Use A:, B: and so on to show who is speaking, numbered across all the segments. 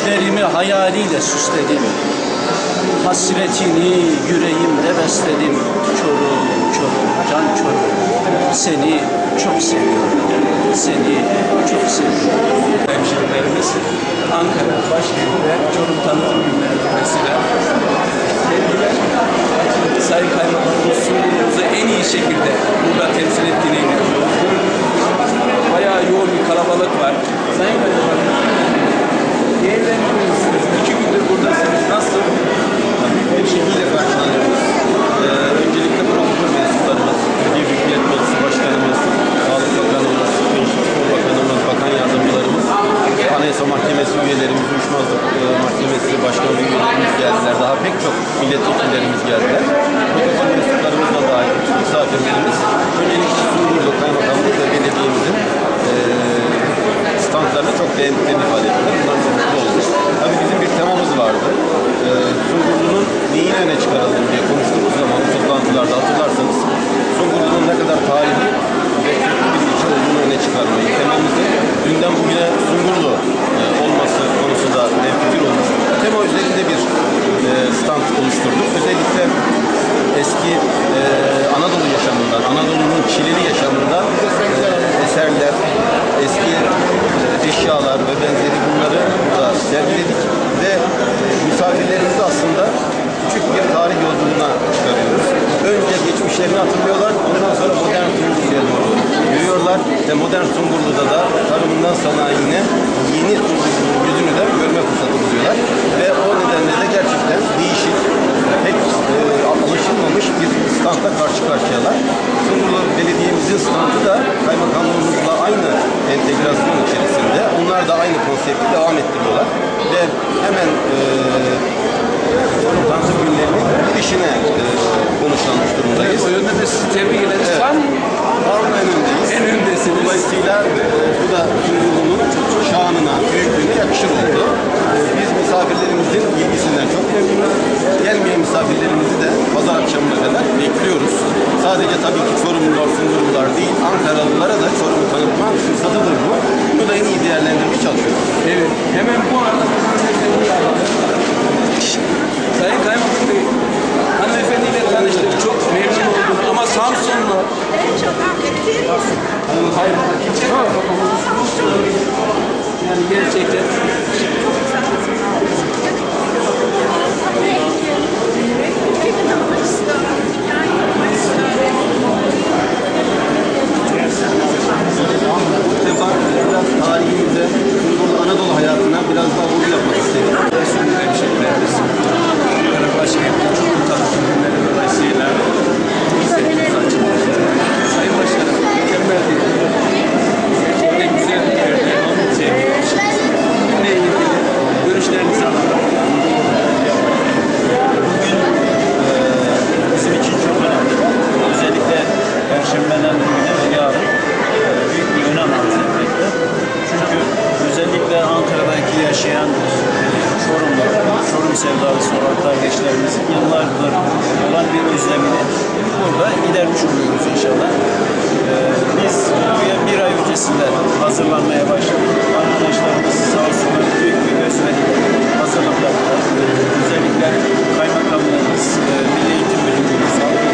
A: Düşlerimi hayaliyle süsledim. Hasretini yüreğimde besledim. Çorum, çorum, can çorum. Seni çok seviyorum. Seni çok seviyorum.
B: hemşehrilerimiz Ankara başkentinde Çorum tanıtım günleri dolayısıyla sevgiler Sayın Kaymakamımız sunumumuzu en iyi şekilde burada temsil ettiğine inanıyorum. Bayağı yoğun bir kalabalık var. Sayın Kaymakamım,
C: den, den ich. Misafirlerimizi aslında küçük bir tarih yolculuğuna çıkarıyoruz. Önce geçmişlerini hatırlıyorlar, ondan sonra modern Sungurlu'ya doğru yürüyorlar ve modern Sungurlu'da da tarımından sanayine yeni Sungurlu'nun yüzünü de görme fırsatı buluyorlar. Ve o nedenle de gerçekten değişik, pek e, alışılmamış bir standla karşı karşıyalar. Sungurlu Belediye'mizin standı da kaymakamlığımızla aynı entegrasyon içerisinde. Onlar da aynı konsepti devam ettiriyorlar. Ve hemen e, Tanrı Günleri'nin girişine e, konuşlanmış durumdayız.
B: O yönde de sizi tebrik ederiz.
C: Evet.
B: Tam
C: Harun en öndeyiz.
B: En öndesiniz.
C: Dolayısıyla e, bu da Sungurlu'nun şanına, büyüklüğüne yakışır oldu. E, Biz misafirlerimizin ilgisinden çok memnunuz. Gelmeyen misafirlerimizi de pazar akşamına kadar bekliyoruz. Sadece tabii ki Çorumlular, Sungurlular değil, Ankaralılara da Çorum'u tanıtma fırsatıdır bu. Bunu da en iyi değerlendirmeye çalışıyoruz.
B: Evet. Hemen bu arada
A: hazırlanmaya başladık. Arkadaşlarımız sağ olsunlar büyük bir özveri hazırlıklar. Özellikle kaymakamlarımız, e, Milli Eğitim Müdürlüğümüz, Sağlık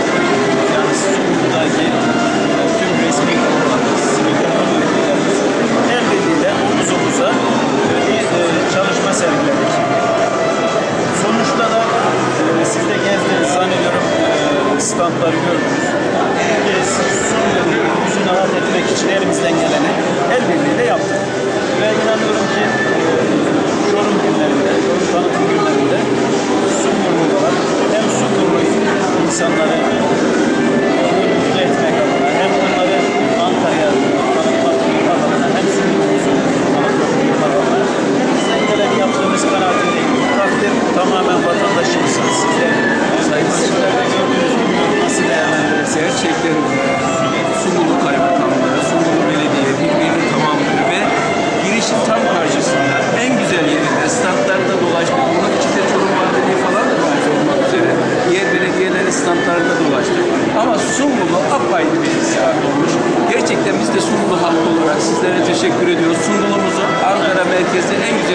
A: yani Sungur'daki e, tüm resmi kurumlarımız, sivil toplum örgütlerimiz el birliğiyle omuz omuza e, bir çalışma sergiledik. Sonuçta da siz de gezdiniz zannediyorum standları gördünüz. Biz yüzünü rahat etmek için elimizden geleni el birliğiyle yaptık. Ve inanıyorum ki e, Çorum günlerinde, Çorum tanıtım günlerinde Sungurlu olarak hem Sungurlu insanları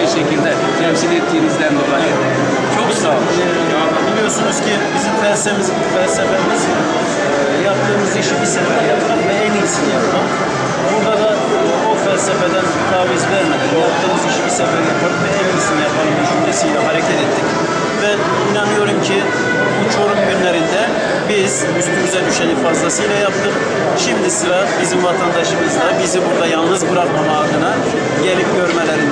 B: güzel şekilde temsil ettiğinizden dolayı. Çok sağ olun.
A: Biliyorsunuz ki bizim felsefemiz, felsefemiz e, yaptığımız işi bir sefer yapmak ve en iyisini yapmak. Burada da o felsefeden taviz vermeden yaptığımız işi bir sefer yapalım ve en iyisini yapalım düşüncesiyle hareket ettik. Ve inanıyorum ki bu Çorum günlerinde biz üstümüze düşeni fazlasıyla yaptık. Şimdi sıra bizim vatandaşımızla bizi burada yalnız bırakmama adına gelip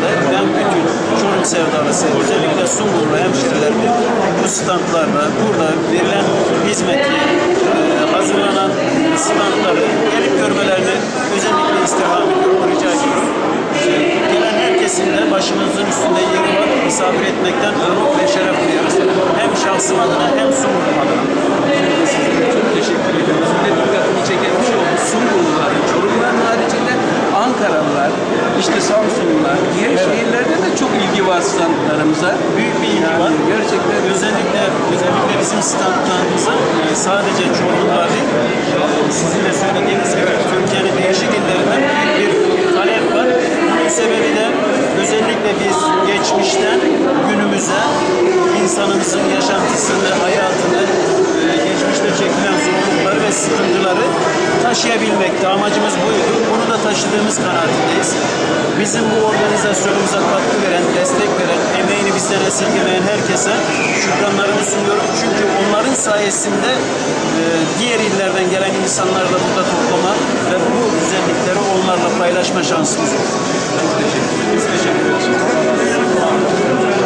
A: görmelerinde ben bütün Çorum sevdalısı özellikle Sungurlu hemşehrilerimi bu standlarda burada verilen hizmeti e, hazırlanan standları gelip görmelerini özellikle istirham ediyorum, rica ediyorum. E, gelen herkesin de başımızın üstünde yeri var. Misafir etmekten onur ve şeref duyuyoruz. Hem şahsım adına hem Sungurlu adına.
B: Sizlere çok teşekkür ediyoruz. Bir de dikkatimi çeken bir şey oldu. Sungurluların, Çorumların haricinde Ankaralılar, işte Samsunlular, diğer şehirlerde de çok ilgi var standlarımıza.
A: Büyük bir ilgi
B: Yani
A: var.
B: Gerçekten
A: Özellikle özellikle bizim standlarımıza e, sadece Çorumlular değil, e, sizin de söylediğiniz gibi Türkiye'nin değişik illerinden bir talep var. Bunun sebebi de özellikle biz geçmişten günümüze insanımızın yaşantısını, hayatını, e, geçmişte çekilen zorlukları ve sıkıntıları taşıyabilmekti. Amacımız buydu. Bunu da taşıdığımız kanaatindeyiz. Bizim bu organizasyonumuza katkı veren, destek veren, emeğini bizden esirgemeyen herkese şükranlarımı sunuyorum. Çünkü sayesinde e, diğer illerden gelen insanlarla burada toplama ve bu güzellikleri onlarla paylaşma şansımız oldu.
B: Çok teşekkür
A: ederiz. Teşekkür ederiz.